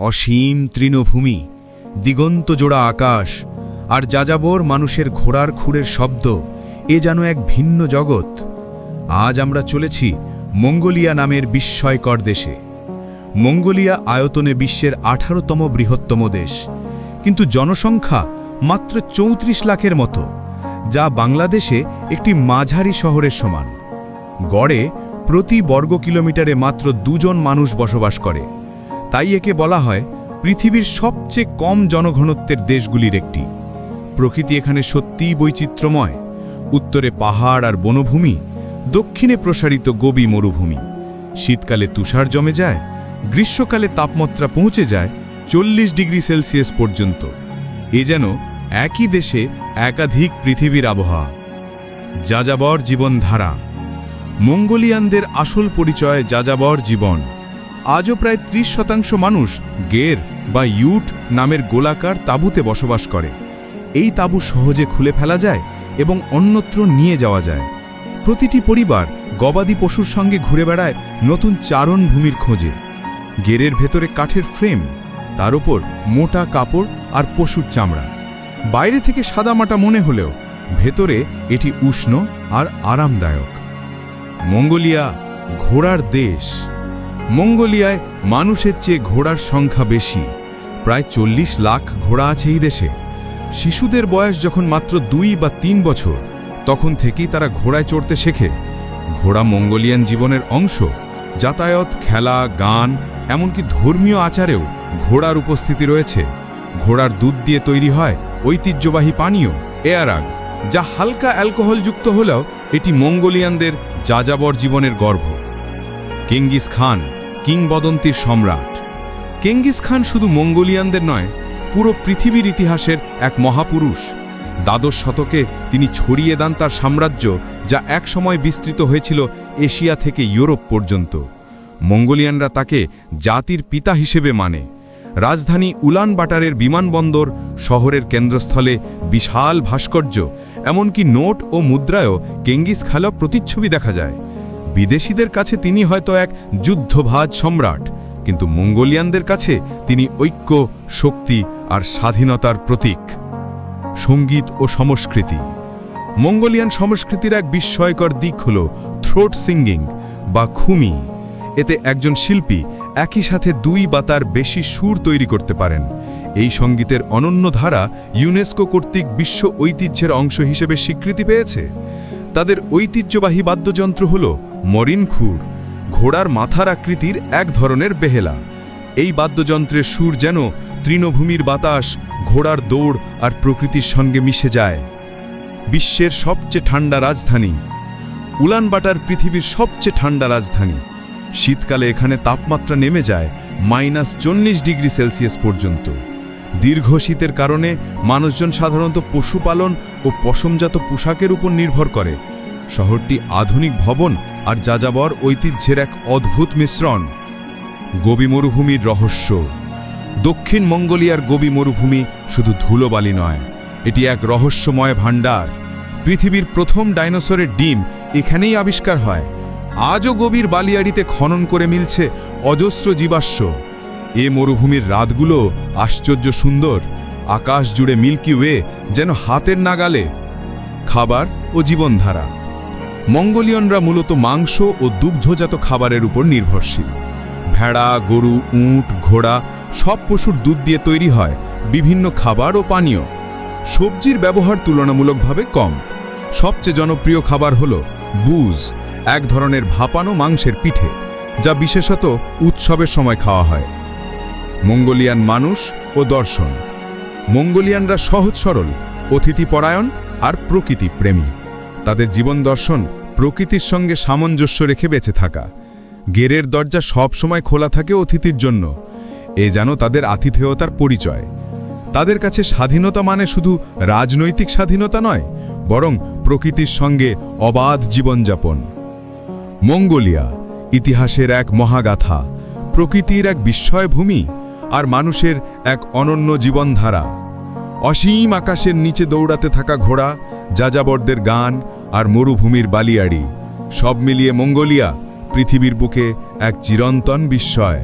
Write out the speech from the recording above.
অসীম তৃণভূমি, দিগন্ত জোড়া আকাশ, আর যাযাবর মানুষের ঘোড়ার খুঁড়ের শব্দ, এ যেন এক ভিন্ন জগৎ। আজ আমরা চলেছি মঙ্গোলিয়া নামের বিস্ময়কর দেশে। মঙ্গোলিয়া আয়তনে বিশ্বের আঠারোতম বৃহত্তম দেশ। কিন্তু জনসংখ্যা মাত্র চৌত্রিশ লাখের মতো, যা বাংলাদেশে একটি মাঝারি শহরের সমান। গড়ে প্রতি বর্গ কিলোমিটারে মাত্র দুজন মানুষ বসবাস করে। তাই একে বলা হয় পৃথিবীর সবচেয়ে কম জনঘনত্বের দেশগুলির একটি। প্রকৃতি এখানে সত্যিই বৈচিত্র্যময়। উত্তরে পাহাড় আর বনভূমি, দক্ষিণে প্রসারিত গবি মরুভূমি। শীতকালে তুষার জমে যায়, গ্রীষ্মকালে তাপমাত্রা পৌঁছে যায় চল্লিশ ডিগ্রি সেলসিয়াস পর্যন্ত। এ যেন একই দেশে একাধিক পৃথিবীর আবহাওয়া। যাযাবর জীবনধারা। মঙ্গোলিয়ানদের আসল পরিচয় যাযাবর জীবন। আজও প্রায় ত্রিশ শতাংশ মানুষ গের বা ইউট নামের গোলাকার তাঁবুতে বসবাস করে। এই তাঁবু সহজে খুলে ফেলা যায় এবং অন্যত্র নিয়ে যাওয়া যায়। প্রতিটি পরিবার গবাদি পশুর সঙ্গে ঘুরে বেড়ায় নতুন চারণ ভূমির খোঁজে। গেরের ভেতরে কাঠের ফ্রেম, তার ওপর মোটা কাপড় আর পশুর চামড়া। বাইরে থেকে সাদামাটা মনে হলেও ভেতরে এটি উষ্ণ আর আরামদায়ক। মঙ্গোলিয়া, ঘোড়ার দেশ। মঙ্গোলিয়ায় মানুষের চেয়ে ঘোড়ার সংখ্যা বেশি। প্রায় চল্লিশ লাখ ঘোড়া আছে এই দেশে। শিশুদের বয়স যখন মাত্র দুই বা তিন বছর, তখন থেকেই তারা ঘোড়ায় চড়তে শেখে। ঘোড়া মঙ্গোলিয়ান জীবনের অংশ। যাতায়াত, খেলা, গান, এমনকি ধর্মীয় আচারেও ঘোড়ার উপস্থিতি রয়েছে। ঘোড়ার দুধ দিয়ে তৈরি হয় ঐতিহ্যবাহী পানীয় এয়ারাগ যা হালকা অ্যালকোহলযুক্ত হলেও এটি মঙ্গোলিয়ানদের যাযাবর জীবনের গর্ভ কেঙ্গিস খান কিংবদন্তির সম্রাট। কেঙ্গিস খান শুধু মঙ্গোলিয়ানদের নয়, পুরো পৃথিবীর ইতিহাসের এক মহাপুরুষ। দ্বাদশ শতকে তিনি ছড়িয়ে দেন তার সাম্রাজ্য, যা একসময় বিস্তৃত হয়েছিল এশিয়া থেকে ইউরোপ পর্যন্ত। মঙ্গোলিয়ানরা তাকে জাতির পিতা হিসেবে মানে। রাজধানী উলানবাটারের বিমানবন্দর শহরের কেন্দ্রস্থলে বিশাল ভাস্কর্য, এমনকি নোট ও মুদ্রায়ও কেঙ্গিস খালা প্রতিচ্ছবি দেখা যায়। বিদেশিদের কাছে তিনি হয়তো এক যুদ্ধভাজ সম্রাট, কিন্তু মঙ্গোলিয়ানদের কাছে তিনি ঐক্য, শক্তি আর স্বাধীনতার প্রতীক। সংগীত ও সংস্কৃতি। মঙ্গোলিয়ান সংস্কৃতির এক বিস্ময়কর দিক হল থ্রোট সিঙ্গিং বা খুমি। এতে একজন শিল্পী একই সাথে দুই বা তার বেশি সুর তৈরি করতে পারেন। এই সঙ্গীতের অনন্য ধারা ইউনেস্কো কর্তৃক বিশ্ব ঐতিহ্যের অংশ হিসেবে স্বীকৃতি পেয়েছে। তাদের ঐতিহ্যবাহী বাদ্যযন্ত্র হল মরিন খুর ঘোড়ার মাথার আকৃতির এক ধরনের বেহেলা। এই বাদ্যযন্ত্রের সুর যেন তৃণভূমির বাতাস, ঘোড়ার দৌড় আর প্রকৃতির সঙ্গে মিশে যায়। বিশ্বের সবচেয়ে ঠান্ডা রাজধানী, উলানবাটার পৃথিবীর সবচেয়ে ঠান্ডা রাজধানী। শীতকালে এখানে তাপমাত্রা নেমে যায় মাইনাস চল্লিশ ডিগ্রি সেলসিয়াস পর্যন্ত। দীর্ঘ শীতের কারণে মানুষজন সাধারণত পশুপালন ও পশমজাত পোশাকের উপর নির্ভর করে। শহরটি আধুনিক ভবন আর যাযাবর ঐতিহ্যের এক অদ্ভুত মিশ্রণ, গবি মরুভূমির রহস্য। দক্ষিণ মঙ্গোলিয়ার গবি মরুভূমি শুধু ধুলোবালি নয়, এটি এক রহস্যময় ভাণ্ডার। পৃথিবীর প্রথম ডাইনোসরের ডিম এখানেই আবিষ্কার হয়। আজও গভীর বালিয়াড়িতে খনন করে মিলছে অজস্র জীবাশ্ম। এ মরুভূমির রাতগুলো আশ্চর্য সুন্দর, আকাশ জুড়ে মিল্কি ওয়ে যেন হাতের নাগালে, খাবার ও জীবনধারা। মঙ্গোলিয়নরা মূলত মাংস ও দুগ্ধজাত খাবারের উপর নির্ভরশীল। ভেড়া, গরু, উঁট, ঘোড়া সব পশুর দুধ দিয়ে তৈরি হয়, বিভিন্ন খাবার ও পানীয়। সবজির ব্যবহার তুলনামূলকভাবে কম। সবচেয়ে জনপ্রিয় খাবার হল বুজ, এক ধরনের ভাপানো মাংসের পিঠে, যা বিশেষত উৎসবের সময় খাওয়া হয়। মঙ্গোলিয়ান মানুষ ও দর্শন। মঙ্গোলিয়ানরা সহজ সরল, অতিথিপরায়ণ আর প্রকৃতি প্রেমী তাদের জীবন দর্শন প্রকৃতির সঙ্গে সামঞ্জস্য রেখে বেঁচে থাকা। গেরের দরজা সব সময় খোলা থাকে অতিথির জন্য। এ যেন তাদের আতিথেয়তার পরিচয়। তাদের কাছে স্বাধীনতা মানে শুধু রাজনৈতিক স্বাধীনতা নয়, বরং প্রকৃতির সঙ্গে অবাধ জীবনযাপন। মঙ্গোলিয়া, ইতিহাসের এক মহাগাথা, প্রকৃতির এক বিস্ময় ভূমি আর মানুষের এক অনন্য জীবনধারা। অসীম আকাশের নিচে দৌড়াতে থাকা ঘোড়া, যাযাবরদের গান আর মরুভূমির বালিয়াড়ি সব মিলিয়ে মঙ্গোলিয়া পৃথিবীর বুকে এক চিরন্তন বিস্ময়।